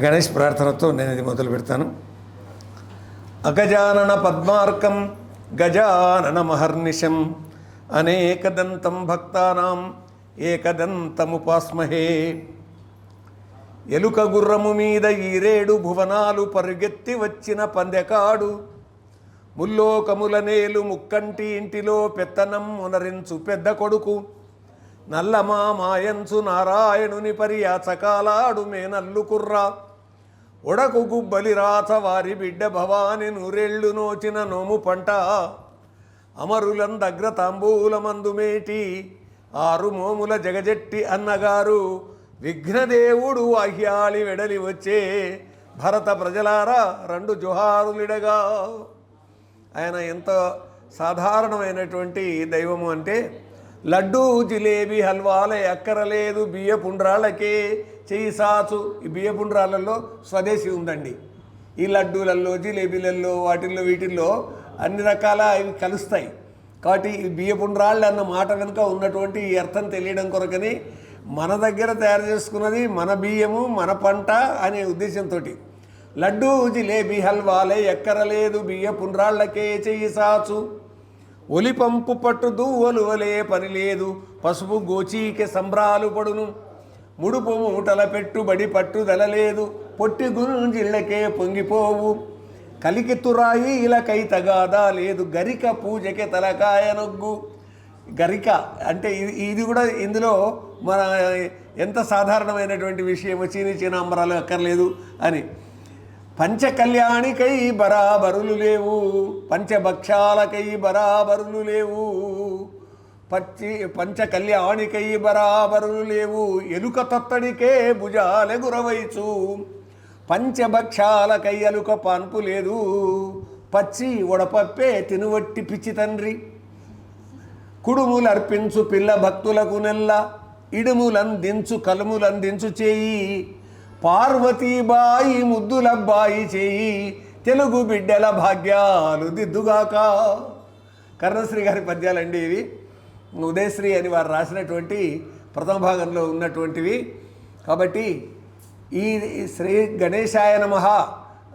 గణేష్ ప్రార్థనతో నేను ఇది మొదలు పెడతాను. అగజానన పద్మార్కం గజానన మహర్నిశం. అనేకదంతం భక్తానాం ఏకదంతముపాస్మహే. ఎలుక గుర్రము మీద ఈరేడు భువనాలు పరుగెత్తి వచ్చిన పందెకాడు. ముల్లోకముల నేలు ముక్కంటి ఇంటిలో పెత్తనం మునరించు పెద్ద కొడుకు. నల్లమా మాయంచు నారాయణుని పరియాచకాలాడు మేనల్లు కుర్రా. ఒడకుగు గుబ్బలి వారి బిడ్డ భవాని నూరెళ్ళు నోచిన నోము పంట. అమరులందగ్ర తాంబూలమందు మేటి ఆరు మోముల జగజెట్టి అన్నగారు విఘ్నదేవుడు అహ్యాళి వెడలి వచ్చే భరత ప్రజలారా రెండు జుహారులిడగా. ఆయన ఎంత సాధారణమైనటువంటి దైవము అంటే లడ్డు జిలేబీ హల్వాలే అక్కరలేదు బియ్యపుండ్రాళ్ళకే చెయ్యి సాచు. ఈ బియ్య స్వదేశీ ఉందండి. ఈ లడ్డూలలో జిలేబీలలో వాటిల్లో వీటిల్లో అన్ని రకాల ఇవి కలుస్తాయి. కాబట్టి ఈ బియ్యపుండ్రాళ్ళు అన్న మాట వెనుక ఉన్నటువంటి ఈ అర్థం తెలియడం కొరకని మన దగ్గర తయారు చేసుకున్నది మన బియ్యము మన పంట అనే ఉద్దేశంతో లడ్డూ జిలేబీ హల్వాలే ఎక్కరలేదు బియ్య పుండ్రాళ్ళకే చెయ్యి సాచు. ఒలిపంపు పట్టు దూవలువలే ఒలువలే పని లేదు. పసుపు గోచీకి సంబ్రాలు పడును. ముడుపు మూటల పెట్టుబడి పట్టుదల పొట్టి గుంజిళ్ళకే పొంగిపోవు. కలికి తురాయి ఇలకై తగాదా లేదు. గరిక పూజకి తలకాయ నొగ్గు. గరిక అంటే ఇది ఇది కూడా ఇందులో మన ఎంత సాధారణమైనటువంటి విషయం చీని చీనాంబరాలు అక్కర్లేదు అని. పంచకళ్యాణికై బరాబరులు లేవు పంచభక్షాలకై బరాబరులు లేవు పచ్చి పంచకళ్యాణికై బరాబరులు లేవు ఎలుక తత్తడికే భుజాలెగురవైచు పంచభక్షాలకై ఎలుక పాన్పు లేదు పచ్చి ఉడపప్పే తినువట్టి పిచ్చి తండ్రి. కుడుములర్పించు పిల్ల భక్తులకు నెల్ల ఇడుములందించు కలుములందించు చేయి పార్వతీబాయి ముద్దులబ్బాయి చేయి. తెలుగు బిడ్డల భాగ్యాలు దిద్దుగాక. కర్ణశ్రీ గారి పద్యాలండి ఇవి. ఉదయశ్రీ అని వారు రాసినటువంటి ప్రథమ భాగంలో ఉన్నటువంటివి. కాబట్టి ఈ శ్రీ గణేశాయ నమః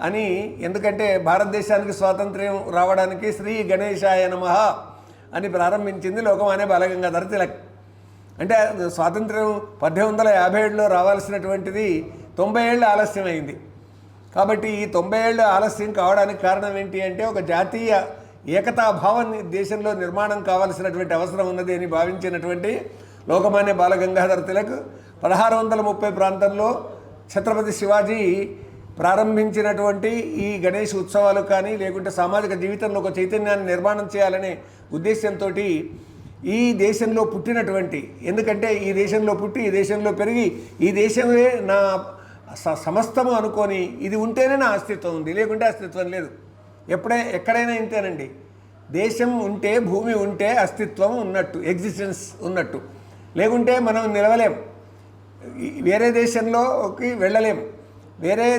అని ఎందుకంటే భారతదేశానికి స్వాతంత్ర్యం రావడానికి శ్రీ గణేశాయ నమః అని ప్రారంభించింది లోకమానే బాలగంగాధర తిలక్ అంటే స్వాతంత్ర్యం పద్దెనిమిది వందల యాభై ఏడులో రావాల్సినటువంటిది తొంభై ఏళ్ళు అయింది కాబట్టి ఈ తొంభై ఏళ్ళు ఆలస్యం కావడానికి కారణం ఏంటి అంటే ఒక జాతీయ ఏకతా దేశంలో నిర్మాణం కావాల్సినటువంటి అవసరం ఉన్నది అని భావించినటువంటి లోకమాన్య బాలగంగాధర తిలక్ పదహారు వందల ముప్పై ప్రాంతంలో ఛత్రపతి శివాజీ ప్రారంభించినటువంటి ఈ గణేష్ ఉత్సవాలు కానీ లేకుంటే సామాజిక జీవితంలో ఒక చైతన్యాన్ని నిర్మాణం చేయాలనే ఉద్దేశంతో ఈ దేశంలో పుట్టినటువంటి ఎందుకంటే ఈ దేశంలో పుట్టి ఈ దేశంలో పెరిగి ఈ దేశమే నా సమస్తము అనుకొని ఇది ఉంటేనే నా అస్తిత్వం ఉంది లేకుంటే అస్తిత్వం లేదు. ఎప్పుడై ఎక్కడైనా ఇంతేనండి. దేశం ఉంటే భూమి ఉంటే అస్తిత్వం ఉన్నట్టు ఎగ్జిస్టెన్స్ ఉన్నట్టు. లేకుంటే మనం నిలవలేం. వేరే దేశంలోకి వెళ్ళలేం. వేరే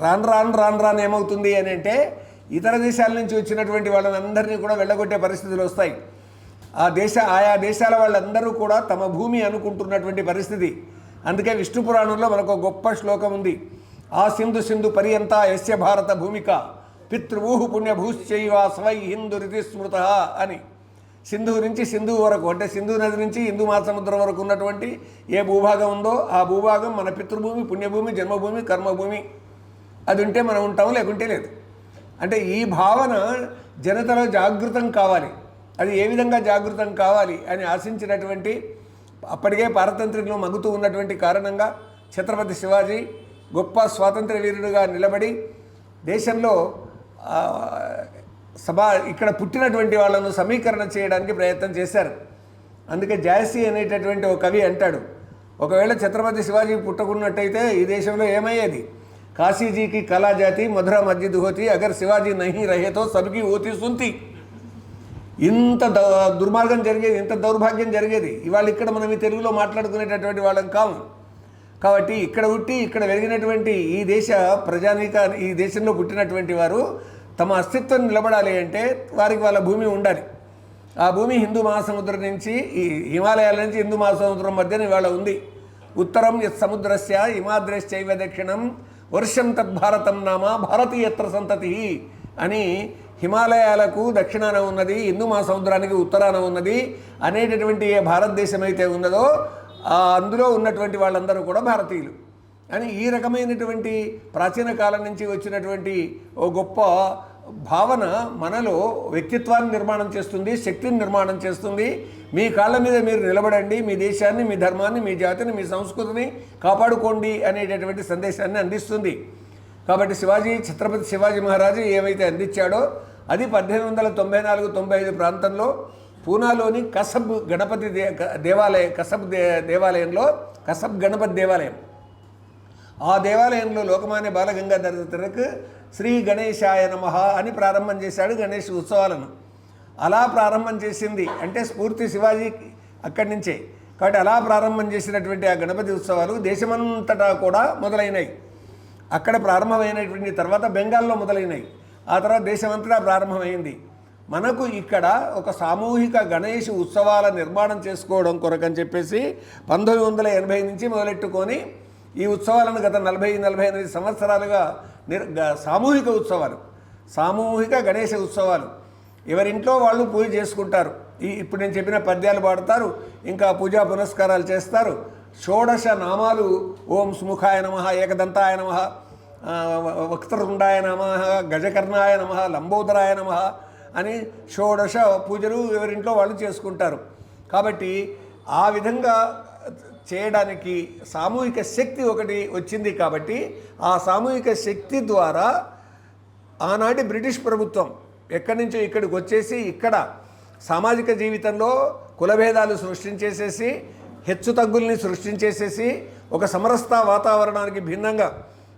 రాన్ రాను రాను రాను రాను ఏమవుతుంది అని అంటే ఇతర దేశాల నుంచి వచ్చినటువంటి వాళ్ళందరినీ కూడా వెళ్ళగొట్టే పరిస్థితులు వస్తాయి. ఆ దేశ ఆయా దేశాల వాళ్ళందరూ కూడా తమ భూమి అనుకుంటున్నటువంటి పరిస్థితి. అందుకే విష్ణు పురాణంలో మనకు గొప్ప శ్లోకం ఉంది. ఆ సింధు సింధు పర్యంత యస్య భారత భూమిక పితృభూ పుణ్యభూశ్చైవ స్వై హిందు రితి స్మృత అని. సింధు నుంచి సింధు వరకు అంటే సింధు నది నుంచి హిందూ మహాసముద్రం వరకు ఉన్నటువంటి ఏ భూభాగం ఉందో ఆ భూభాగం మన పితృభూమి పుణ్యభూమి జన్మభూమి కర్మభూమి. అది ఉంటే మనం ఉంటాం లేకుంటే లేదు. అంటే ఈ భావన జనతలో జాగృతం కావాలి. అది ఏ విధంగా జాగృతం కావాలి అని ఆశించినటువంటి అప్పటికే పారతంత్ర్యంలో మగ్గుతూ ఉన్నటువంటి కారణంగా ఛత్రపతి శివాజీ గొప్ప స్వాతంత్ర వీరుడుగా నిలబడి దేశంలో సభా సభ ఇక్కడ పుట్టినటువంటి వాళ్ళను సమీకరణ చేయడానికి ప్రయత్నం చేశారు. అందుకే జాయసీ అనేటటువంటి ఒక కవి అంటాడు ఒకవేళ ఛత్రపతి శివాజీ పుట్టకున్నట్టయితే ఈ దేశంలో ఏమయ్యేది? కాశీజీకి కళాజాతి మధుర మధ్య దుహోతి అగర్ శివాజీ నహి రహేతో సబ్కి ఓతి సుంతి. ఇంత ద దుర్మార్గం జరిగేది ఇంత దౌర్భాగ్యం జరిగేది. ఇవాళ ఇక్కడ మనం ఈ తెలుగులో మాట్లాడుకునేటటువంటి వాళ్ళం కాము కాబట్టి ఇక్కడ పుట్టి ఇక్కడ పెరిగినటువంటి ఈ దేశ ప్రజానీక ఈ దేశంలో పుట్టినటువంటి వారు తమ అస్తిత్వం నిలబడాలి అంటే వారికి వాళ్ళ భూమి ఉండాలి. ఆ భూమి హిందూ మహాసముద్రం నుంచి ఈ హిమాలయాల నుంచి హిందూ మహాసముద్రం మధ్యన ఇవాళ ఉంది. ఉత్తరం యత్ సముద్రస్య హిమాద్రశ్చైవ దక్షిణం వర్షం తద్భారతం నామ భారతీయత్ర సంతతి అని హిమాలయాలకు దక్షిణాన ఉన్నది హిందూ మహాసముద్రానికి ఉత్తరాన ఉన్నది అనేటటువంటి ఏ భారతదేశం అయితే ఉన్నదో అందులో ఉన్నటువంటి వాళ్ళందరూ కూడా భారతీయులు. అని ఈ రకమైనటువంటి ప్రాచీన కాలం నుంచి వచ్చినటువంటి ఓ గొప్ప భావన మనలో వ్యక్తిత్వాన్ని నిర్మాణం చేస్తుంది శక్తిని నిర్మాణం చేస్తుంది. మీ కాళ్ళ మీద మీరు నిలబడండి మీ దేశాన్ని మీ ధర్మాన్ని మీ జాతిని మీ సంస్కృతిని కాపాడుకోండి అనేటటువంటి సందేశాన్ని అందిస్తుంది. కాబట్టి శివాజీ ఛత్రపతి శివాజీ మహారాజు ఏమైతే అందించాడో అది పద్దెనిమిది వందల తొంభై నాలుగు తొంభై ఐదు ప్రాంతంలో పూనాలోని కసబ్ గణపతి దే దేవాలయం కసబ్ దే దేవాలయంలో కసబ్ గణపతి దేవాలయం. ఆ దేవాలయంలో లోకమాన్య బాలగంగాధర తిలక్ శ్రీ గణేశాయ నమ అని ప్రారంభం చేశాడు గణేష్ ఉత్సవాలను. అలా ప్రారంభం చేసింది అంటే స్ఫూర్తి శివాజీ అక్కడి నుంచే. కాబట్టి అలా ప్రారంభం చేసినటువంటి ఆ గణపతి ఉత్సవాలు దేశమంతటా కూడా మొదలైనవి అక్కడ ప్రారంభమైనటువంటి తర్వాత బెంగాల్లో మొదలైనవి ఆ తర్వాత దేశమంతటా ప్రారంభమైంది. మనకు ఇక్కడ ఒక సామూహిక గణేష్ ఉత్సవాల నిర్మాణం చేసుకోవడం కొరకని చెప్పేసి పంతొమ్మిది వందల ఎనభై నుంచి మొదలెట్టుకొని ఈ ఉత్సవాలను గత నలభై నలభై ఎనిమిది సంవత్సరాలుగా నిర్ సామూహిక ఉత్సవాలు సామూహిక గణేష ఉత్సవాలు. ఎవరింట్లో వాళ్ళు పూజ చేసుకుంటారు. ఈ ఇప్పుడు నేను చెప్పిన పద్యాలు పాడతారు ఇంకా పూజా పునస్కారాలు చేస్తారు. షోడశ నామాలు ఓం సుముఖాయ నమ ఏకదంతాయ నమ వక్తృండాయ నమ గజకర్ణాయ నమ లంబోదరాయ నమ అని షోడశ పూజలు ఎవరింట్లో వాళ్ళు చేసుకుంటారు. కాబట్టి ఆ విధంగా చేయడానికి సామూహిక శక్తి ఒకటి వచ్చింది కాబట్టి ఆ సామూహిక శక్తి ద్వారా ఆనాటి బ్రిటిష్ ప్రభుత్వం ఎక్కడి నుంచో ఇక్కడికి వచ్చేసి ఇక్కడ సామాజిక జీవితంలో కులభేదాలు సృష్టించేసేసి హెచ్చు తగ్గుల్ని సృష్టించేసేసి ఒక సమరస్త వాతావరణానికి భిన్నంగా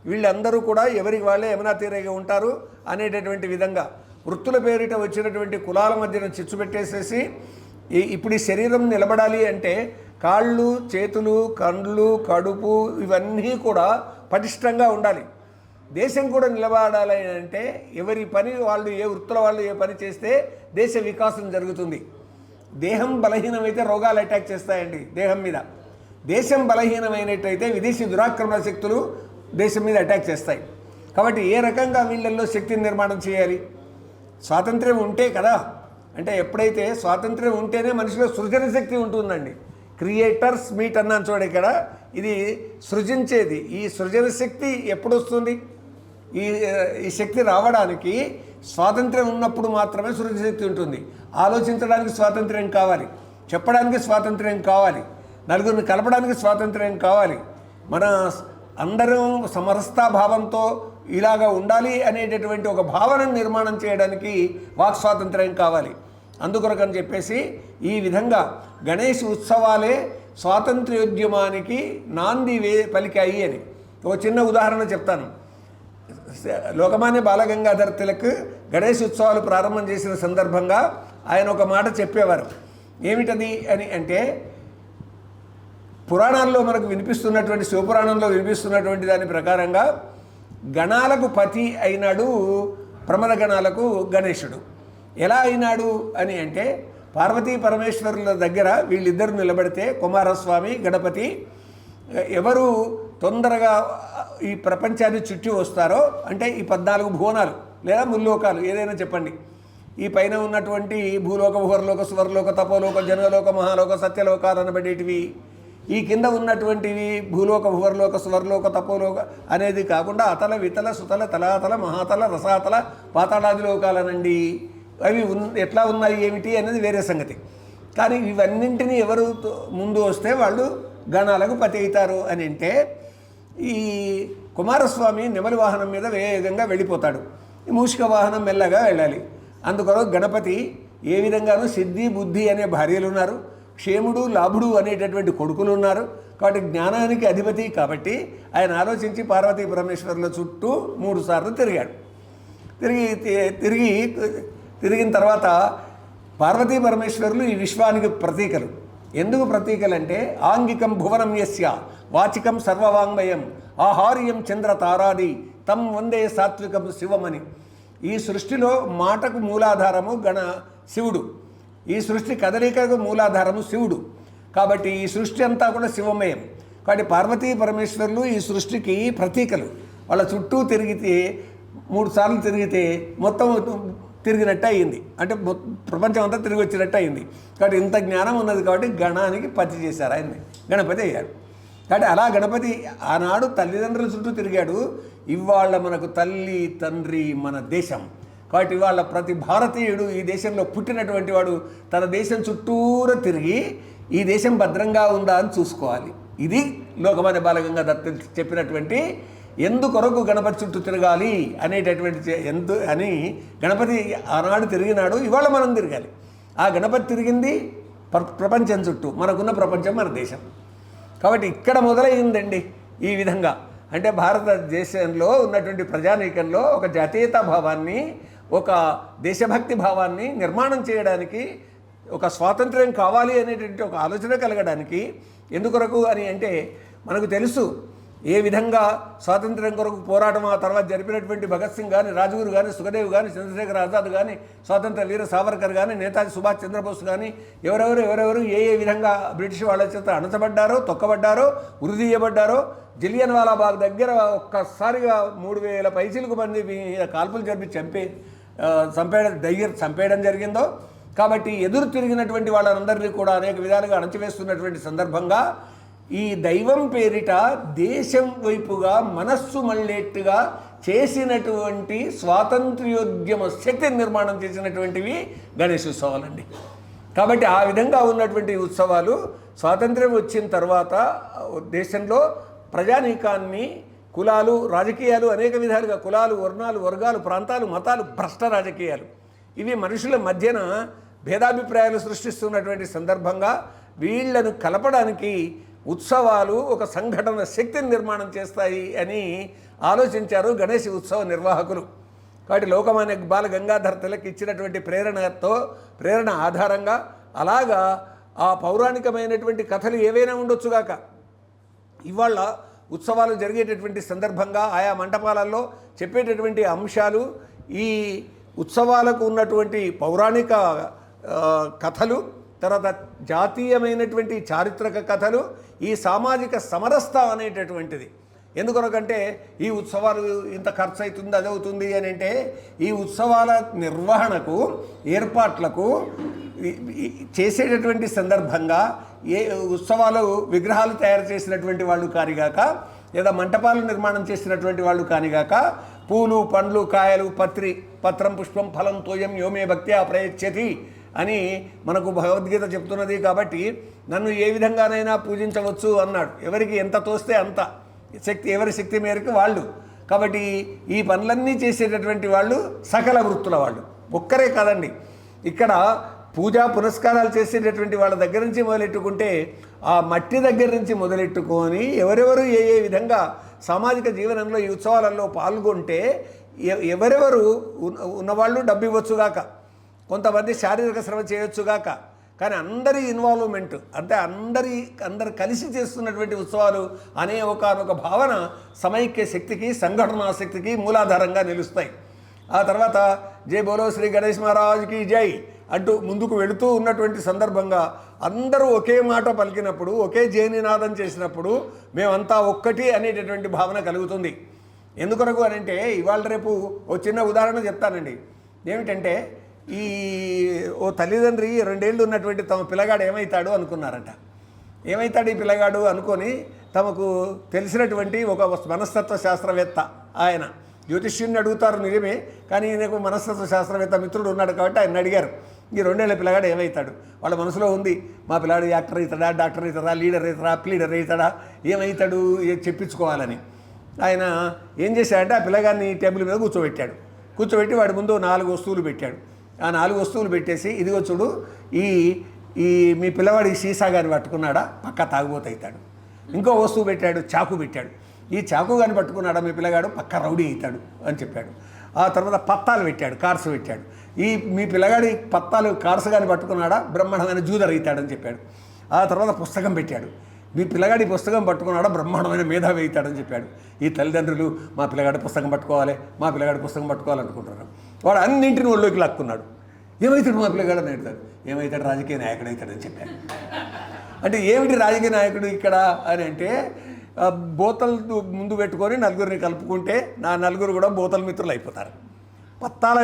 వీళ్ళందరూ కూడా ఎవరికి వాళ్ళే యమునా తీరేగా ఉంటారు అనేటటువంటి విధంగా వృత్తుల పేరిట వచ్చినటువంటి కులాల మధ్యన చిచ్చు పెట్టేసేసి ఇప్పుడు ఈ శరీరం నిలబడాలి అంటే కాళ్ళు చేతులు కండ్లు కడుపు ఇవన్నీ కూడా పటిష్టంగా ఉండాలి. దేశం కూడా నిలబడాలి అంటే ఎవరి పని వాళ్ళు ఏ వృత్తుల వాళ్ళు ఏ పని చేస్తే దేశ వికాసం జరుగుతుంది. దేహం బలహీనమైతే రోగాలు అటాక్ చేస్తాయండి దేహం మీద. దేశం బలహీనమైనట్టయితే విదేశీ దురాక్రమణ శక్తులు దేశం మీద అటాక్ చేస్తాయి. కాబట్టి ఏ రకంగా వీళ్ళల్లో శక్తిని నిర్మాణం చేయాలి? స్వాతంత్ర్యం ఉంటే కదా? అంటే ఎప్పుడైతే స్వాతంత్ర్యం ఉంటేనే మనిషిలో సృజన శక్తి ఉంటుందండి. క్రియేటర్స్ మీట్ అన్నాను చూడ ఇక్కడ. ఇది సృజించేది. ఈ సృజన శక్తి ఎప్పుడు వస్తుంది ఈ ఈ శక్తి రావడానికి స్వాతంత్ర్యం ఉన్నప్పుడు మాత్రమే సృజన శక్తి ఉంటుంది. ఆలోచించడానికి స్వాతంత్ర్యం కావాలి. చెప్పడానికి స్వాతంత్ర్యం కావాలి. నలుగురిని కలపడానికి స్వాతంత్ర్యం కావాలి. మన అందరం సమరస్తాభావంతో ఇలాగ ఉండాలి అనేటటువంటి ఒక భావనను నిర్మాణం చేయడానికి వాక్ స్వాతంత్ర్యం కావాలి. అందుకొరకని చెప్పేసి ఈ విధంగా గణేష్ ఉత్సవాలే స్వాతంత్ర్యోద్యమానికి నాంది వే పలికాయి అని. ఒక చిన్న ఉదాహరణ చెప్తాను. లోకమాన్య బాలగంగాధర్ తిలక్ గణేష్ ఉత్సవాలు ప్రారంభం చేసిన సందర్భంగా ఆయన ఒక మాట చెప్పేవారు. ఏమిటది అని అంటే పురాణాల్లో మనకు వినిపిస్తున్నటువంటి శివపురాణంలో వినిపిస్తున్నటువంటి దాని ప్రకారంగా గణాలకు పతి అయినాడు ప్రమద గణాలకు గణేశుడు. ఎలా అయినాడు అని అంటే పార్వతీ పరమేశ్వరుల దగ్గర వీళ్ళిద్దరు నిలబడితే కుమారస్వామి గణపతి ఎవరు తొందరగా ఈ ప్రపంచాన్ని చుట్టి వస్తారో అంటే ఈ పద్నాలుగు భువనాలు లేదా ముల్లోకాలు ఏదైనా చెప్పండి. ఈ పైన ఉన్నటువంటి భూలోక భూహర్లోక స్వర్లోక తపోలోక జనలోక మహాలోక సత్యలోకాలు అనబడేటివి ఈ కింద ఉన్నటువంటివి భూలోక భువర్లోక స్వర్లోక తపోలోక అనేది కాకుండా అతల వితల సుతల తలాతల మహాతల రసాతల పాతాళాది లోకాలనండి. అవి ఉన్ ఎట్లా ఉన్నాయి ఏమిటి అనేది వేరే సంగతి. కానీ ఇవన్నింటినీ ఎవరు ముందు వస్తే వాళ్ళు గణాలకు పతి అవుతారు అని అంటే ఈ కుమారస్వామి నెమలి వాహనం మీద వేగంగా వెళ్ళిపోతాడు. ఈ మూషిక వాహనం మెల్లగా వెళ్ళాలి. అందుకొరకు గణపతి ఏ విధంగానూ సిద్ధి బుద్ధి అనే భార్యలు ఉన్నారు క్షేముడు లాభుడు అనేటటువంటి కొడుకులు ఉన్నారు. కాబట్టి జ్ఞానానికి అధిపతి కాబట్టి ఆయన ఆలోచించి పార్వతీ పరమేశ్వరుల చుట్టూ మూడు సార్లు తిరిగాడు. తిరిగి తిరిగి తిరిగిన తర్వాత పార్వతీ పరమేశ్వరులు ఈ విశ్వానికి ప్రతీకలు. ఎందుకు ప్రతీకలు అంటే ఆంగికం భువనం యస్య వాచికం సర్వవాంగ్మయం ఆహార్యం చంద్ర తారాది తం వందే సాత్వికం శివమని. ఈ సృష్టిలో మాటకు మూలాధారము గణ శివుడు. ఈ సృష్టి కదలికకు మూలాధారము శివుడు. కాబట్టి ఈ సృష్టి అంతా కూడా శివమయం కాబట్టి పార్వతీ పరమేశ్వరులు ఈ సృష్టికి ప్రతీకలు. వాళ్ళ చుట్టూ తిరిగితే మూడు సార్లు తిరిగితే మొత్తం తిరిగినట్టు అయింది. అంటే ప్రపంచం అంతా తిరిగి వచ్చినట్టు అయింది. కాబట్టి ఇంత జ్ఞానం ఉన్నది కాబట్టి గణానికి పతి చేశారు ఆయన్ని. గణపతి అయ్యారు కాబట్టి అలా గణపతి ఆనాడు తల్లిదండ్రుల చుట్టూ తిరిగాడు. ఇవాళ మనకు తల్లి తండ్రి మన దేశం. కాబట్టి ఇవాళ ప్రతి భారతీయుడు ఈ దేశంలో పుట్టినటువంటి వాడు తన దేశం చుట్టూరా తిరిగి ఈ దేశం భద్రంగా ఉందా అని చూసుకోవాలి. ఇది లోకమాన్య బాలగంగా దత్త చెప్పినటువంటి ఎందుకొరకు గణపతి చుట్టూ తిరగాలి అనేటటువంటి ఎందు అని గణపతి ఆనాడు తిరిగినాడు ఇవాళ మనం తిరగాలి. ఆ గణపతి తిరిగింది ప్ర- ప్రపంచం చుట్టూ మనకున్న ప్రపంచం మన దేశం. కాబట్టి ఇక్కడ మొదలైందండి ఈ విధంగా. అంటే భారతదేశంలో ఉన్నటువంటి ప్రజానీకంలో ఒక జాతీయతా భావాన్ని ఒక దేశభక్తి భావాన్ని నిర్మాణం చేయడానికి ఒక స్వాతంత్ర్యం కావాలి అనేటువంటి ఒక ఆలోచన కలగడానికి ఎందుకొరకు అని అంటే మనకు తెలుసు ఏ విధంగా స్వాతంత్ర్యం కొరకు పోరాటం ఆ తర్వాత జరిపినటువంటి భగత్ సింగ్ కానీ రాజగురు కానీ సుఖదేవ్ కానీ చంద్రశేఖర్ ఆజాద్ కానీ స్వాతంత్ర వీర సావర్కర్ కానీ నేతాజీ సుభాష్ చంద్రబోస్ కానీ ఎవరెవరు ఎవరెవరు ఏ ఏ విధంగా బ్రిటిష్ వాళ్ళ చేత అణచబడ్డారో తొక్కబడ్డారో ఉరిదీయబడ్డారో జిలియన్ వాలాబాగ్ దగ్గర ఒక్కసారిగా మూడు వేల పైసలకు మంది మీద కాల్పులు జరిపి చంపే చంపేయడం దయ్యం చంపేయడం జరిగిందో. కాబట్టి ఎదురు తిరిగినటువంటి వాళ్ళందరినీ కూడా అనేక విధాలుగా అణచివేస్తున్నటువంటి సందర్భంగా ఈ దైవం పేరిట దేశం వైపుగా మనస్సు మళ్ళేట్టుగా చేసినటువంటి స్వాతంత్ర్యోద్యమ శక్తి నిర్మాణం చేసినటువంటివి గణేష్ ఉత్సవాలండి. కాబట్టి ఆ విధంగా ఉన్నటువంటి ఉత్సవాలు స్వాతంత్ర్యం వచ్చిన తర్వాత దేశంలో ప్రజానీకాన్ని కులాలు రాజకీయాలు అనేక విధాలుగా కులాలు వర్ణాలు వర్గాలు ప్రాంతాలు మతాలు భ్రష్ట రాజకీయాలు. ఇవి మనుషుల మధ్యన భేదాభిప్రాయాలు సృష్టిస్తున్నటువంటి సందర్భంగా వీళ్ళను కలపడానికి ఉత్సవాలు ఒక సంఘటన శక్తిని నిర్మాణం చేస్తాయి అని ఆలోచించారు గణేష్ ఉత్సవ నిర్వాహకులు. కాబట్టి లోకమాన్య బాల గంగాధర్ తిలక్ ఇచ్చినటువంటి ప్రేరణతో ప్రేరణ ఆధారంగా అలాగా ఆ పౌరాణికమైనటువంటి కథలు ఏవైనా ఉండొచ్చుగాక ఇవాళ ఉత్సవాలు జరిగేటటువంటి సందర్భంగా ఆయా మంటపాలలో చెప్పేటటువంటి అంశాలు ఈ ఉత్సవాలకు ఉన్నటువంటి పౌరాణిక కథలు తర్వాత జాతీయమైనటువంటి చారిత్రక కథలు ఈ సామాజిక సమరస్త అనేటటువంటిది. ఎందుకొనకంటే ఈ ఉత్సవాలు ఇంత ఖర్చు అవుతుంది అది అవుతుంది అని అంటే ఈ ఉత్సవాల నిర్వహణకు ఏర్పాట్లకు చేసేటటువంటి సందర్భంగా ఏ ఉత్సవాలు విగ్రహాలు తయారు చేసినటువంటి వాళ్ళు కానిగాక లేదా మంటపాలు నిర్మాణం చేసినటువంటి వాళ్ళు కానిగాక పూలు పండ్లు కాయలు పత్రి పత్రం పుష్పం ఫలం తోయం యోమే భక్తి అప్రయచ్చతి అని మనకు భగవద్గీత చెప్తున్నది కాబట్టి నన్ను ఏ విధంగానైనా పూజించవచ్చు అన్నాడు. ఎవరికి ఎంత తోస్తే అంత. శక్తి ఎవరి శక్తి మేరకు వాళ్ళు. కాబట్టి ఈ పనులన్నీ చేసేటటువంటి వాళ్ళు సకల వృత్తుల వాళ్ళు. ఒక్కరే కాదండి. ఇక్కడ పూజా పునస్కారాలు చేసేటటువంటి వాళ్ళ దగ్గర నుంచి మొదలెట్టుకుంటే ఆ మట్టి దగ్గర నుంచి మొదలెట్టుకొని ఎవరెవరు ఏ ఏ విధంగా సామాజిక జీవనంలో ఈ ఉత్సవాలలో పాల్గొంటే ఎవరెవరు ఉన్న- ఉన్నవాళ్ళు డబ్బు ఇవ్వచ్చుగాక కొంతమంది శారీరక శ్రమ చేయొచ్చుగాక కానీ అందరి ఇన్వాల్వ్మెంట్ అంటే అందరి అందరు కలిసి చేస్తున్నటువంటి ఉత్సవాలు అనే ఒకనొక భావన సమైక్య శక్తికి సంఘటనా శక్తికి మూలాధారంగా నిలుస్తాయి. ఆ తర్వాత జై బోలో శ్రీ గణేష్ మహారాజుకి జై అంటూ ముందుకు వెళుతూ ఉన్నటువంటి సందర్భంగా అందరూ ఒకే మాట పలికినప్పుడు ఒకే జయనినాదం చేసినప్పుడు మేమంతా ఒక్కటి అనేటటువంటి భావన కలుగుతుంది. ఎందుకొరకు అని అంటే ఇవాళ రేపు ఓ చిన్న ఉదాహరణ చెప్తానండి. ఏమిటంటే ఈ ఓ తల్లిదండ్రి రెండేళ్ళు ఉన్నటువంటి తమ పిల్లగాడు ఏమవుతాడు అనుకున్నారట. ఏమవుతాడు ఈ పిల్లగాడు అనుకొని తమకు తెలిసినటువంటి ఒక మనస్తత్వ శాస్త్రవేత్త ఆయన. జ్యోతిష్యుని అడుగుతారు నిజమే కానీ ఈయనకు మనస్తత్వ శాస్త్రవేత్త మిత్రుడు ఉన్నాడు కాబట్టి ఆయన అడిగారు. ఈ రెండేళ్ళ పిల్లగాడు ఏమవుతాడు వాళ్ళ మనసులో ఉంది మా పిల్లాడు యాక్టర్ అవుతాడా డాక్టర్ అవుతాడా లీడర్ అవుతాడా ప్లీడర్ అవుతాడా ఏమవుతాడు చెప్పించుకోవాలని. ఆయన ఏం చేశాడంటే ఆ పిల్లగాన్ని టేబుల్ మీద కూర్చోబెట్టాడు. కూర్చోబెట్టి వాడి ముందు నాలుగు వస్తువులు పెట్టాడు. ఆ నాలుగు వస్తువులు పెట్టేసి ఇదిగో చూడు ఈ ఈ మీ పిల్లవాడి సీసా గాని పట్టుకున్నాడా? పక్క తాగుబోతు అవుతాడు ఇంకో వస్తువు పెట్టాడు చాకు పెట్టాడు. ఈ చాకు కానీ పట్టుకున్నాడా మీ పిల్లగాడు? పక్క రౌడీ అవుతాడు అని చెప్పాడు. ఆ తర్వాత పత్తాలు పెట్టాడు కార్స్ పెట్టాడు. ఈ మీ పిల్లగాడి పత్తాలు కార్స్ కానీ పట్టుకున్నాడా? బ్రహ్మాండమైన జూదర్ అవుతాడని చెప్పాడు. ఆ తర్వాత పుస్తకం పెట్టాడు. మీ పిల్లగాడి పుస్తకం పట్టుకున్నాడా? బ్రహ్మాండమైన మేధావి అవుతాడని చెప్పాడు. ఈ తల్లిదండ్రులు మా పిల్లగాడి పుస్తకం పట్టుకోవాలి మా పిల్లగాడి పుస్తకం పట్టుకోవాలనుకుంటున్నారు. వాడు అన్నింటిని ఒళ్ళోకి లాక్కున్నాడు. ఏమవుతాడు మా పిల్లగాడు అని అడుగుతాడు? ఏమవుతాడు రాజకీయ నాయకుడు అవుతాడని చెప్పాను అంటే ఏమిటి రాజకీయ నాయకుడు ఇక్కడ అని అంటే బోతలు ముందు పెట్టుకొని నలుగురిని కలుపుకుంటే నా నలుగురు కూడా బోతల మిత్రులు అయిపోతారు. పత్తాల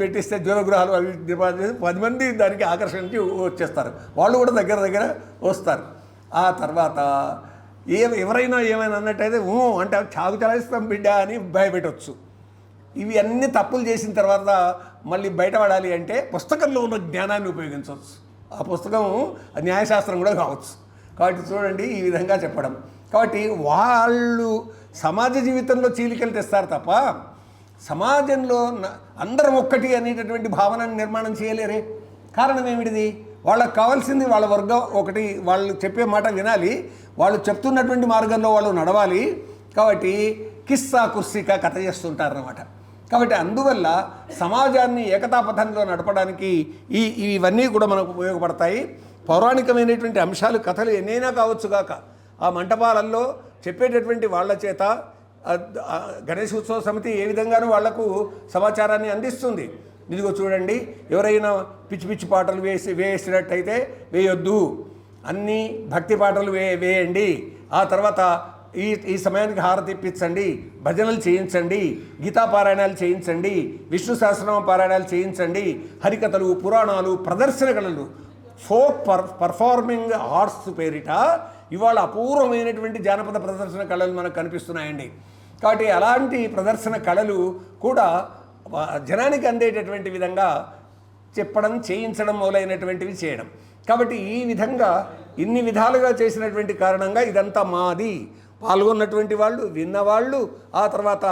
పెట్టిస్తే జ్వరగృహాలు అవి డిపాజిట్ చేసి పది మంది దానికి ఆకర్షించి వచ్చేస్తారు. వాళ్ళు కూడా దగ్గర దగ్గర వస్తారు. ఆ తర్వాత ఏ ఎవరైనా ఏమైనా అన్నట్టయితే ఊ అంటే చాగు చలాయిస్తాం బిడ్డ అని భయపెట్టవచ్చు ఇవి అన్ని తప్పులు చేసిన తర్వాత మళ్ళీ బయటపడాలి అంటే పుస్తకంలో ఉన్న జ్ఞానాన్ని ఉపయోగించవచ్చు. ఆ పుస్తకం న్యాయశాస్త్రం కూడా కావచ్చు. కాబట్టి చూడండి ఈ విధంగా చెప్పడం. కాబట్టి వాళ్ళు సమాజ జీవితంలో చీలికలు తెస్తారు తప్ప సమాజంలో న- అందరం ఒక్కటి అనేటటువంటి భావనను నిర్మాణం చేయలేరే. కారణం ఏమిటిది? వాళ్ళకి కావాల్సింది వాళ్ళ వర్గం ఒకటి వాళ్ళు చెప్పే మాట వినాలి. వాళ్ళు చెప్తున్నటువంటి మార్గంలో వాళ్ళు నడవాలి. కాబట్టి కిస్సా కుర్సీగా కథ చేస్తుంటారన్నమాట. కాబట్టి అందువల్ల సమాజాన్ని ఏకతాపథంలో నడపడానికి ఈ ఇవన్నీ కూడా మనకు ఉపయోగపడతాయి. పౌరాణికమైనటువంటి అంశాలు కథలు ఎన్నైనా కావచ్చు కాక ఆ మంటపాలల్లో చెప్పేటటువంటి వాళ్ళ చేత గణేష్ ఉత్సవ సమితి ఏ విధంగానూ వాళ్ళకు సమాచారాన్ని అందిస్తుంది. ఇదిగో చూడండి ఎవరైనా పిచ్చి పిచ్చి పాటలు వేసి వేసినట్టయితే వేయొద్దు. అన్ని భక్తి పాటలు వే వేయండి. ఆ తర్వాత ఈ ఈ సమయానికి హారతి ఇప్పించండి భజనలు చేయించండి గీతా పారాయణాలు చేయించండి విష్ణు సహస్రనామ పారాయణాలు చేయించండి హరికథలు పురాణాలు ప్రదర్శన కళలు ఫోక్ పర్ పర్ఫార్మింగ్ ఆర్ట్స్ పేరిట ఇవాళ అపూర్వమైనటువంటి జానపద ప్రదర్శన కళలు మనకు కనిపిస్తున్నాయండి. కాబట్టి అలాంటి ప్రదర్శన కళలు కూడా జనానికి అందేటటువంటి విధంగా చెప్పడం చేయించడం మొదలైనటువంటివి చేయడం. కాబట్టి ఈ విధంగా ఇన్ని విధాలుగా చేసినటువంటి కారణంగా ఇదంతా మాది. పాల్గొన్నటువంటి వాళ్ళు విన్నవాళ్ళు ఆ తర్వాత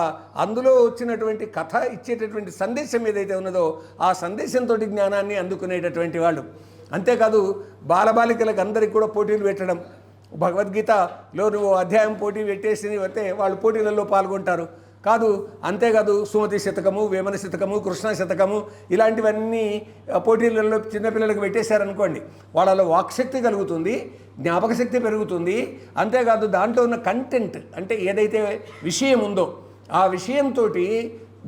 అందులో వచ్చినటువంటి కథ ఇచ్చేటటువంటి సందేశం ఏదైతే ఉన్నదో ఆ సందేశంతో జ్ఞానాన్ని అందుకునేటటువంటి వాళ్ళు. అంతేకాదు బాలబాలికలకు అందరికీ కూడా పోటీలు పెట్టడం. భగవద్గీతలో నువ్వు అధ్యాయం పోటీ పెట్టేసి వస్తే వాళ్ళు పోటీలలో పాల్గొంటారు. కాదు అంతేకాదు సుమతి శతకము వేమన శతకము కృష్ణ శతకము ఇలాంటివన్నీ పోటీలలో చిన్నపిల్లలకు పెట్టేశారనుకోండి వాళ్ళలో వాక్శక్తి కలుగుతుంది జ్ఞాపక శక్తి పెరుగుతుంది అంతేకాదు దాంట్లో ఉన్న కంటెంట్ అంటే ఏదైతే విషయం ఉందో ఆ విషయంతో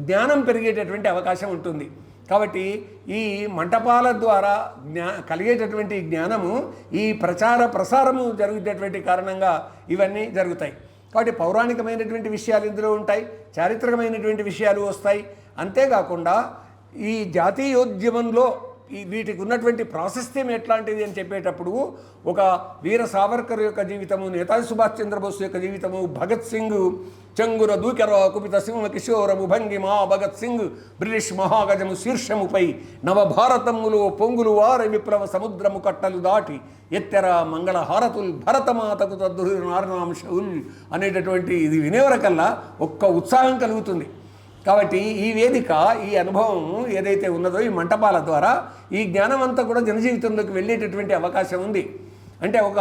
జ్ఞానం పెరిగేటటువంటి అవకాశం ఉంటుంది. కాబట్టి ఈ మంటపాల ద్వారా జ్ఞా కలిగేటటువంటి జ్ఞానము ఈ ప్రచార ప్రసారము జరుగుతున్నటువంటి కారణంగా ఇవన్నీ జరుగుతాయి. వాటి పౌరాణికమైనటువంటి విషయాలు ఇందులో ఉంటాయి చారిత్రకమైనటువంటి విషయాలు వస్తాయి. అంతేకాకుండా ఈ జాతీయోద్యమంలో వీటికి ఉన్నటువంటి ప్రాశస్త్యం ఎట్లాంటిది అని చెప్పేటప్పుడు ఒక వీర సావర్కర్ యొక్క జీవితము నేతాజీ సుభాష్ చంద్రబోస్ యొక్క జీవితము భగత్ సింగ్ చంగుర దూకెర కుపిత సింహ కిశోరము భంగిమా భగత్ సింగ్ బ్రిటిష్ మహాగజము శీర్షముపై నవభారతములో పొంగులు వార విప్లవ సముద్రము కట్టలు దాటి ఎత్తెర మంగళ హారతుల్ భరతమాతకు తద్దురు నారణాంశుల్ అనేటటువంటి ఇది వినేవరకల్లా ఒక్క ఉత్సాహం కలుగుతుంది. కాబట్టి ఈ వేదిక ఈ అనుభవం ఏదైతే ఉన్నదో ఈ మంటపాల ద్వారా ఈ జ్ఞానం అంతా కూడా జనజీవితంలోకి వెళ్ళేటటువంటి అవకాశం ఉంది. అంటే ఒక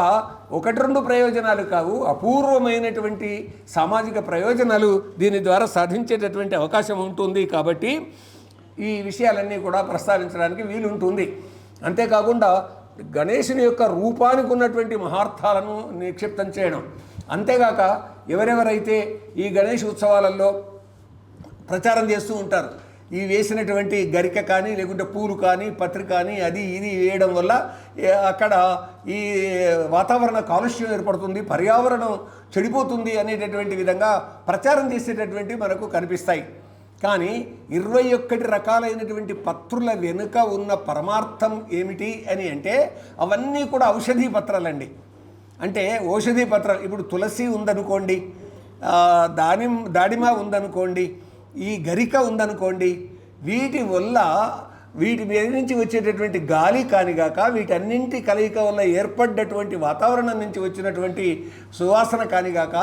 ఒకటి రెండు ప్రయోజనాలు కావు అపూర్వమైనటువంటి సామాజిక ప్రయోజనాలు దీని ద్వారా సాధించేటటువంటి అవకాశం ఉంటుంది కాబట్టి ఈ విషయాలన్నీ కూడా ప్రస్తావించడానికి వీలుంటుంది. అంతేకాకుండా గణేశుని యొక్క రూపానికి ఉన్నటువంటి మహార్థాలను నిక్షిప్తం చేయడం. అంతేగాక ఎవరెవరైతే ఈ గణేష్ ఉత్సవాలలో ప్రచారం చేస్తూ ఉంటారు. ఈ వేసినటువంటి గరిక కానీ లేకుంటే పూలు కానీ పత్రి కానీ అది ఇది వేయడం వల్ల అక్కడ ఈ వాతావరణ కాలుష్యం ఏర్పడుతుంది పర్యావరణం చెడిపోతుంది అనేటటువంటి విధంగా ప్రచారం చేసేటటువంటి మనకు కనిపిస్తాయి. కానీ ఇరవై ఒక్కటి రకాలైనటువంటి పత్రుల వెనుక ఉన్న పరమార్థం ఏమిటి అని అంటే అవన్నీ కూడా ఔషధీ పత్రాలండి. అంటే ఔషధీ పత్రాలు ఇప్పుడు తులసి ఉందనుకోండి దానిమ్ దాడిమ ఉందనుకోండి ఈ గరిక ఉందనుకోండి వీటి వల్ల వీటి మీద నుంచి వచ్చేటటువంటి గాలి కానిగాక వీటన్నింటి కలయిక వల్ల ఏర్పడ్డటువంటి వాతావరణం నుంచి వచ్చినటువంటి సువాసన కానిగాక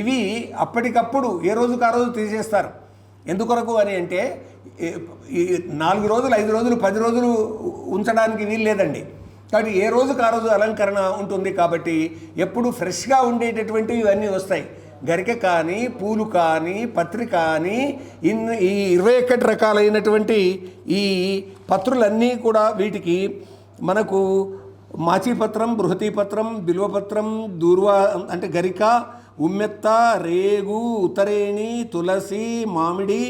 ఇవి అప్పటికప్పుడు ఏ రోజుకు ఆ రోజు తీసేస్తారు. ఎందుకొరకు అని అంటే నాలుగు రోజులు ఐదు రోజులు పది రోజులు ఉంచడానికి వీలు లేదండి. కాబట్టి ఏ రోజుకు ఆ రోజు అలంకరణ ఉంటుంది కాబట్టి ఎప్పుడు ఫ్రెష్గా ఉండేటటువంటివి ఇవన్నీ వస్తాయి. గరిక కానీ పూలు కానీ పత్రి కానీ ఇన్ ఈ ఇరవై ఒకటి రకాలైనటువంటి ఈ పత్రులన్నీ కూడా వీటికి మనకు మాచిపత్రం బృహతీపత్రం బిల్వపత్రం దూర్వా అంటే గరిక ఉమ్మెత్త రేగు ఉతరేణి తులసి మామిడి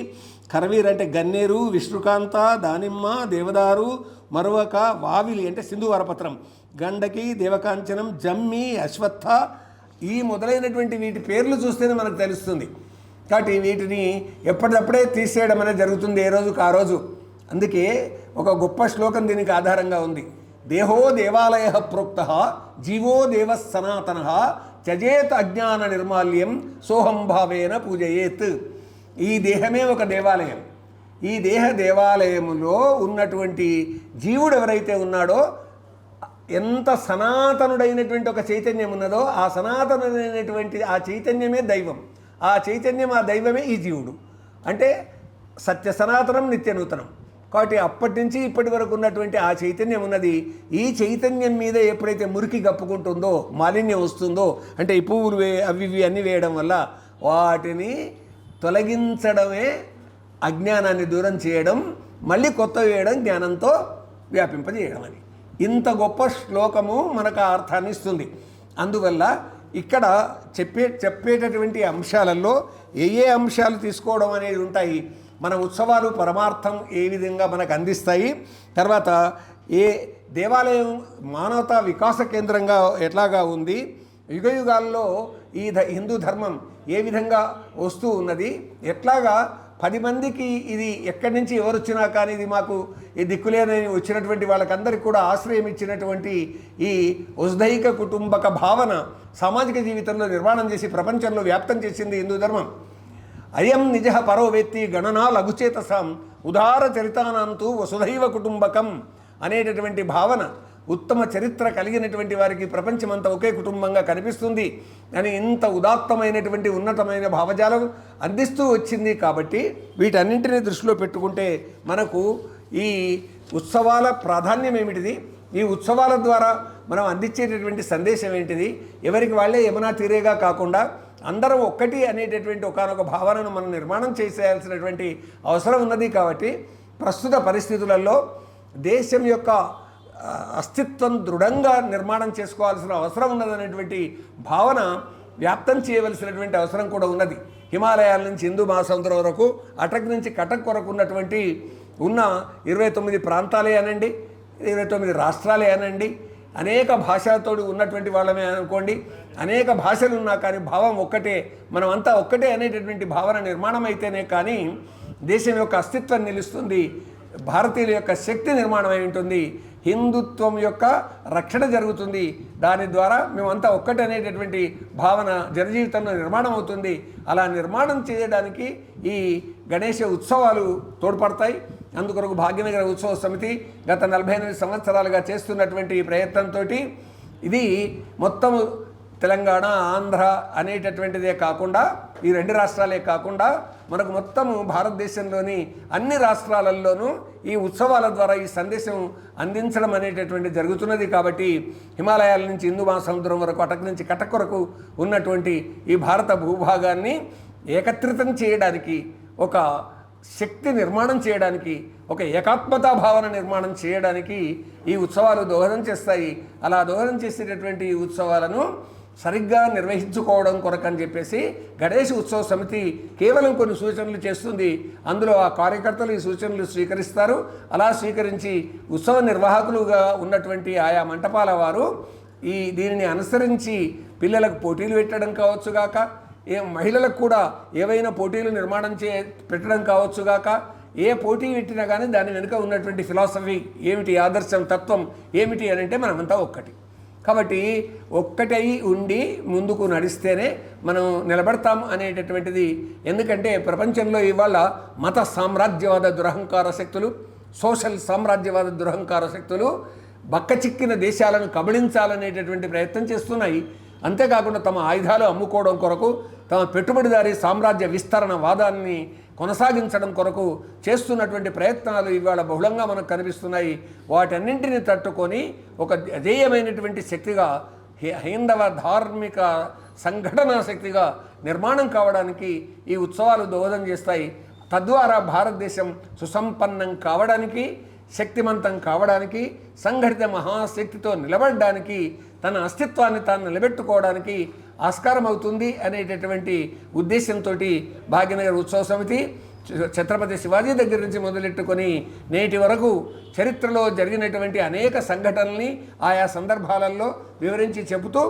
కరవీర్ అంటే గన్నేరు విష్ణుకాంత దానిమ్మ దేవదారు మరువక వావిలి అంటే సింధువరపత్రం. గండకి దేవకాంచనం జమ్మి అశ్వత్థ ఈ మొదలైనటువంటి వీటి పేర్లు చూస్తేనే మనకు తెలుస్తుంది. కాబట్టి వీటిని ఎప్పటికప్పుడే తీసేయడం అనేది జరుగుతుంది ఏ రోజుకు ఆ రోజు. అందుకే ఒక గొప్ప శ్లోకం దీనికి ఆధారంగా ఉంది. దేహో దేవాలయ ప్రోక్త జీవో దేవ సనాతన త్యజేత్ అజ్ఞాన నిర్మాల్యం సోహం భావేన పూజయేత్. ఈ దేహమే ఒక దేవాలయం. ఈ దేహ దేవాలయములో ఉన్నటువంటి జీవుడు ఎవరైతే ఉన్నాడో ఎంత సనాతనుడైనటువంటి ఒక చైతన్యం ఉన్నదో ఆ సనాతనుడైనటువంటి ఆ చైతన్యమే దైవం. ఆ చైతన్యం ఆ దైవమే ఈ జీవుడు. అంటే సత్య సనాతనం నిత్య నూతనం. కాబట్టి అప్పటి నుంచి ఇప్పటి వరకు ఉన్నటువంటి ఆ చైతన్యం ఉన్నది. ఈ చైతన్యం మీద ఎప్పుడైతే మురికి కప్పుకుంటుందో మాలిన్యం వస్తుందో అంటే ఈ పువ్వులు వే అవి ఇవి అన్నీ వేయడం వల్ల వాటిని తొలగించడమే అజ్ఞానాన్ని దూరం చేయడం మళ్ళీ కొత్త వేయడం జ్ఞానంతో వ్యాపింపజేయడం అని. ఇంత గొప్ప శ్లోకము మనకు ఆ అర్థాన్ని ఇస్తుంది. అందువల్ల ఇక్కడ చెప్పే చెప్పేటటువంటి అంశాలలో ఏ ఏ అంశాలు తీసుకోవడం అనేది ఉంటాయి. మన ఉత్సవాలు పరమార్థం ఏ విధంగా మనకు అందిస్తాయి. తర్వాత ఏ దేవాలయం మానవతా వికాస కేంద్రంగా ఎట్లాగా ఉంది. యుగ యుగాల్లో ఈ ద హిందూ ధర్మం ఏ విధంగా వస్తూ ఉన్నది. ఎట్లాగా పది మందికి ఇది ఎక్కడి నుంచి ఎవరు వచ్చినా కానీ ఇది మాకు ఈ దిక్కులేనని వచ్చినటువంటి వాళ్ళకందరికీ కూడా ఆశ్రయం ఇచ్చినటువంటి ఈ ఉజ్దైక కుటుంబక భావన సామాజిక జీవితంలో నిర్మాణం చేసి ప్రపంచంలో వ్యాప్తం చేసింది హిందూ ధర్మం. అయం నిజ పరో వ్యక్తి గణనా లఘుచేతసాం ఉదార చరితానంతు వసుధైవ కుటుంబకం అనేటటువంటి భావన ఉత్తమ చరిత్ర కలిగినటువంటి వారికి ప్రపంచమంతా ఒకే కుటుంబంగా కనిపిస్తుంది అని ఇంత ఉదాత్తమైనటువంటి ఉన్నతమైన భావజాలం అందిస్తూ వచ్చింది కాబట్టి వీటన్నింటినీ దృష్టిలో పెట్టుకుంటే మనకు ఈ ఉత్సవాల ప్రాధాన్యం ఏమిటిది? ఈ ఉత్సవాల ద్వారా మనం అందించేటటువంటి సందేశం ఏంటిది? ఎవరికి వాళ్ళే యమునా తీరేగా కాకుండా అందరం ఒక్కటి అనేటటువంటి ఒకనొక భావనను మనం నిర్మాణం చేసేయాల్సినటువంటి అవసరం ఉన్నది కాబట్టి ప్రస్తుత పరిస్థితులలో దేశం యొక్క అస్తిత్వం దృఢంగా నిర్మాణం చేసుకోవాల్సిన అవసరం ఉన్నదనేటువంటి భావన వ్యాప్తం చేయవలసినటువంటి అవసరం కూడా ఉన్నది. హిమాలయాల నుంచి హిందూ మహాసముద్రం వరకు అటక్ నుంచి కటక్ వరకు ఉన్నటువంటి ఉన్న ఇరవై తొమ్మిది ప్రాంతాలే అనండి ఇరవై తొమ్మిది రాష్ట్రాలే అనండి. అనేక భాషలతో ఉన్నటువంటి వాళ్ళమే అనుకోండి అనేక భాషలు ఉన్నా కానీ భావం ఒక్కటే మనమంతా ఒక్కటే అనేటటువంటి భావన నిర్మాణం అయితేనే కానీ దేశం యొక్క అస్తిత్వం నిలుస్తుంది భారతీయుల యొక్క శక్తి నిర్మాణం అయి ఉంటుంది హిందుత్వం యొక్క రక్షణ జరుగుతుంది. దాని ద్వారా మేమంతా ఒక్కటి అనేటటువంటి భావన జనజీవితంలో నిర్మాణం అవుతుంది. అలా నిర్మాణం చేయడానికి ఈ గణేష ఉత్సవాలు తోడ్పడతాయి. అందుకొరకు భాగ్యనగర ఉత్సవ సమితి గత నలభై ఎనిమిది సంవత్సరాలుగా చేస్తున్నటువంటి ప్రయత్నంతో ఇది మొత్తము తెలంగాణ ఆంధ్ర అనేటటువంటిదే కాకుండా ఈ రెండు రాష్ట్రాలే కాకుండా మనకు మొత్తము భారతదేశంలోని అన్ని రాష్ట్రాలలోనూ ఈ ఉత్సవాల ద్వారా ఈ సందేశం అందించడం అనేటటువంటి జరుగుతున్నది కాబట్టి హిమాలయాల నుంచి హిందూ మహాసముద్రం వరకు అటక్ నుంచి కటక్ వరకు ఉన్నటువంటి ఈ భారత భూభాగాన్ని ఏకత్రితం చేయడానికి ఒక శక్తి నిర్మాణం చేయడానికి ఒక ఏకాత్మతా భావన నిర్మాణం చేయడానికి ఈ ఉత్సవాలు దోహదం చేస్తాయి. అలా దోహదం చేసేటటువంటి ఈ ఉత్సవాలను సరిగ్గా నిర్వహించుకోవడం కొరకని చెప్పేసి గణేష్ ఉత్సవ సమితి కేవలం కొన్ని సూచనలు చేస్తుంది. అందులో ఆ కార్యకర్తలు ఈ సూచనలు స్వీకరిస్తారు. అలా స్వీకరించి ఉత్సవ నిర్వాహకులుగా ఉన్నటువంటి ఆయా మంటపాల వారు ఈ దీనిని అనుసరించి పిల్లలకు పోటీలు పెట్టడం కావచ్చు కాక ఏ మహిళలకు కూడా ఏవైనా పోటీలు నిర్మాణం చే పెట్టడం కావచ్చు కాక ఏ పోటీ పెట్టినా కానీ దాని వెనుక ఉన్నటువంటి ఫిలాసఫీ ఏమిటి ఆదర్శం తత్వం ఏమిటి అని అంటే మనమంతా ఒక్కటి. కాబట్టి ఒక్కటై ఉండి ముందుకు నడిస్తేనే మనం నిలబడతాం అనేటటువంటిది. ఎందుకంటే ప్రపంచంలో ఇవాళ మత సామ్రాజ్యవాద దురహంకార శక్తులు సోషల్ సామ్రాజ్యవాద దురహంకార శక్తులు బక్కచిక్కిన దేశాలను కబళించాలనేటటువంటి ప్రయత్నం చేస్తున్నాయి. అంతేకాకుండా తమ ఆయుధాలు అమ్ముకోవడం కొరకు తమ పెట్టుబడిదారి సామ్రాజ్య విస్తరణ వాదాన్ని కొనసాగించడం కొరకు చేస్తున్నటువంటి ప్రయత్నాలు ఇవాళ బహుళంగా మనకు కనిపిస్తున్నాయి. వాటన్నింటిని తట్టుకొని ఒక అధేయమైనటువంటి శక్తిగా హైందవ ధార్మిక సంఘటనా శక్తిగా నిర్మాణం కావడానికి ఈ ఉత్సవాలు దోహదం చేస్తాయి. తద్వారా భారతదేశం సుసంపన్నం కావడానికి శక్తిమంతం కావడానికి సంఘటిత మహాశక్తితో నిలబడడానికి తన అస్తిత్వాన్ని తాను నిలబెట్టుకోవడానికి ఆస్కారం అవుతుంది అనేటటువంటి ఉద్దేశంతో భాగ్యనగర్ ఉత్సవ సమితి ఛత్రపతి శివాజీ దగ్గర నుంచి మొదలెట్టుకొని నేటి వరకు చరిత్రలో జరిగినటువంటి అనేక సంఘటనల్ని ఆయా సందర్భాలలో వివరించి చెబుతూ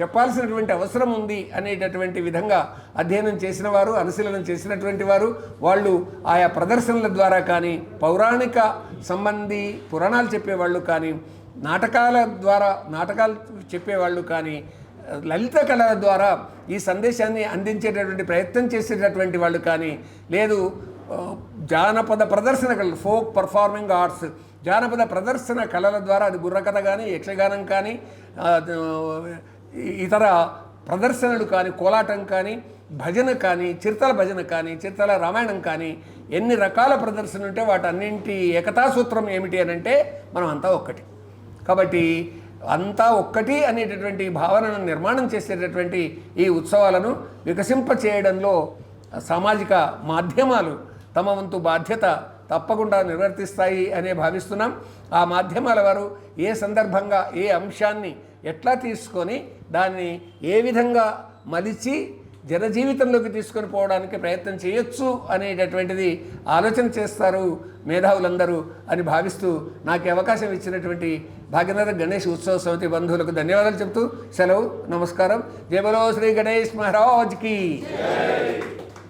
చెప్పాల్సినటువంటి అవసరం ఉంది అనేటటువంటి విధంగా అధ్యయనం చేసిన వారు అనుశీలనం చేసినటువంటి వారు వాళ్ళు ఆయా ప్రదర్శనల ద్వారా కానీ పౌరాణిక సంబంధి పురాణాలు చెప్పేవాళ్ళు కానీ నాటకాల ద్వారా నాటకాలు చెప్పేవాళ్ళు కానీ లలిత కళల ద్వారా ఈ సందేశాన్ని అందించేటటువంటి ప్రయత్నం చేసేటటువంటి వాళ్ళు కానీ లేదు జానపద ప్రదర్శన కళలు ఫోక్ పర్ఫార్మింగ్ ఆర్ట్స్ జానపద ప్రదర్శన కళల ద్వారా అది బుర్రకథ కానీ యక్షగానం కానీ ఇతర ప్రదర్శనలు కానీ కోలాటం కానీ భజన కానీ చిరుతల భజన కానీ చిరుతల రామాయణం కానీ ఎన్ని రకాల ప్రదర్శనలు ఉంటే వాటన్నింటి ఏకతాసూత్రం ఏమిటి అని అంటే మనం అంతా ఒక్కటి. కాబట్టి అంతా ఒక్కటి అనేటటువంటి భావనను నిర్మాణం చేసేటటువంటి ఈ ఉత్సవాలను వికసింప చేయడంలో సామాజిక మాధ్యమాలు తమ వంతు బాధ్యత తప్పకుండా నిర్వర్తిస్తాయి అనే భావిస్తున్నాం. ఆ మాధ్యమాల వారు ఏ సందర్భంగా ఏ అంశాన్ని ఎట్లా తీసుకొని దాన్ని ఏ విధంగా మలిచి జనజీవితంలోకి తీసుకొని పోవడానికి ప్రయత్నం చేయొచ్చు అనేటటువంటిది ఆలోచన చేస్తారు మేధావులందరూ అని భావిస్తూ నాకు అవకాశం ఇచ్చినటువంటి భాగ్యనగర గణేష్ ఉత్సవ సమితి బంధువులకు ధన్యవాదాలు చెబుతూ సెలవు నమస్కారం. జయబలో శ్రీ గణేష్ మహారాజ్కి.